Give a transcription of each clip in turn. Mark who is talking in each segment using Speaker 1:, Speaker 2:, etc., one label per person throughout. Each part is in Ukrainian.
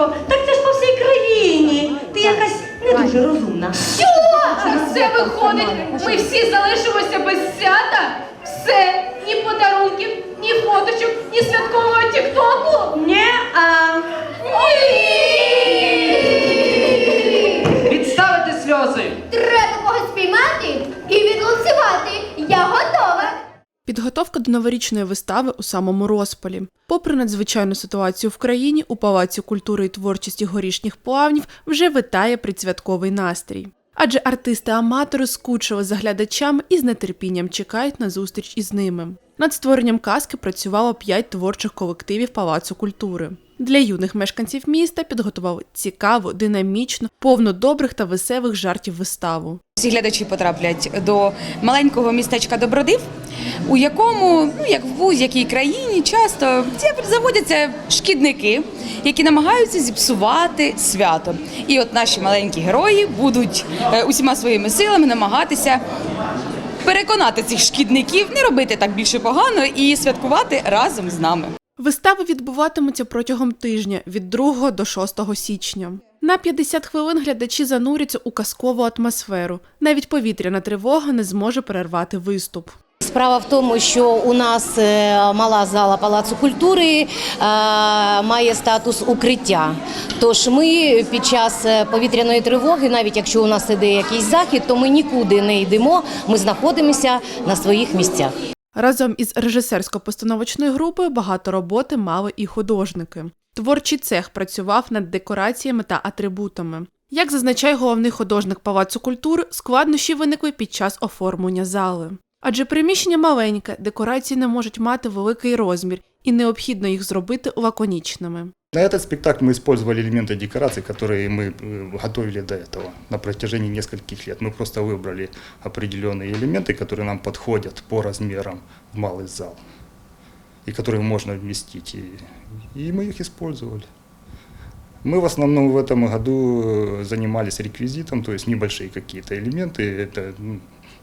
Speaker 1: випав. Так це ж по всій країні. Ти якась не дуже
Speaker 2: розумна. Що?
Speaker 1: Все
Speaker 3: виходить, ми
Speaker 4: всі залишимося без свята. Все, ні подарунків, ні фоточок, ні свят.
Speaker 5: Підготовка до новорічної вистави у самому розпалі. Попри надзвичайну ситуацію в країні, у Палаці культури і творчості горішніх плавнів вже витає присвятковий настрій. Адже артисти-аматори скучили за глядачами і з нетерпінням чекають на зустріч із ними. Над створенням казки працювало п'ять творчих колективів Палацу культури. Для юних мешканців міста підготували цікаву, динамічну, повну добрих та веселих жартів виставу.
Speaker 6: Всі глядачі потраплять до маленького містечка Добродив, у якому, ну як в будь-якій країні, часто заводяться шкідники, які намагаються зіпсувати свято. І от наші маленькі герої будуть е, усіма своїми силами намагатися переконати цих шкідників не робити так більше погано і святкувати разом з нами.
Speaker 5: Вистави відбуватимуться протягом тижня від 2 до 6 січня. На 50 хвилин глядачі зануряться у казкову атмосферу. Навіть повітряна тривога не зможе перервати виступ.
Speaker 7: Справа в тому, що у нас е, мала зала Палацу культури е, має статус укриття. Тож ми під час е, повітряної тривоги, навіть якщо у нас іде якийсь захід, то ми нікуди не йдемо. Ми знаходимося на своїх місцях.
Speaker 5: Разом із режисерсько-постановочною групою багато роботи мали і художники. Творчий цех працював над декораціями та атрибутами. Як зазначає головний художник Палацу культури, складнощі виникли під час оформлення зали. Адже приміщення маленьке, декорації не можуть мати великий розмір, і необхідно їх зробити лаконічними.
Speaker 8: На этот спектакль мы использовали элементы декораций, которые мы э, готовили до этого на протяжении нескольких лет. Мы просто выбрали определенные элементы, которые нам подходят по размерам в малый зал и которые можно вместить. И, и мы их использовали. Мы в основном в этом году э, занимались реквизитом, то есть небольшие какие-то элементы. Это ну,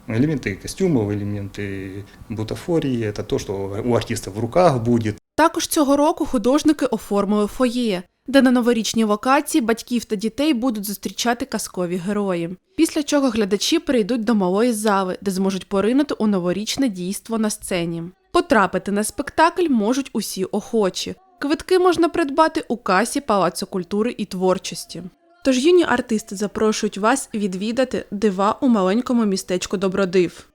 Speaker 8: элементы костюмов, элементы бутафории. Это то, что у артиста в руках будет.
Speaker 5: Також цього року художники оформили фоє, де на новорічній локації батьків та дітей будуть зустрічати казкові герої. Після чого глядачі прийдуть до малої зали, де зможуть поринути у новорічне дійство на сцені. Потрапити на спектакль можуть усі охочі. Квитки можна придбати у касі Палацу культури і творчості. Тож юні артисти запрошують вас відвідати дива у маленькому містечку Добродив.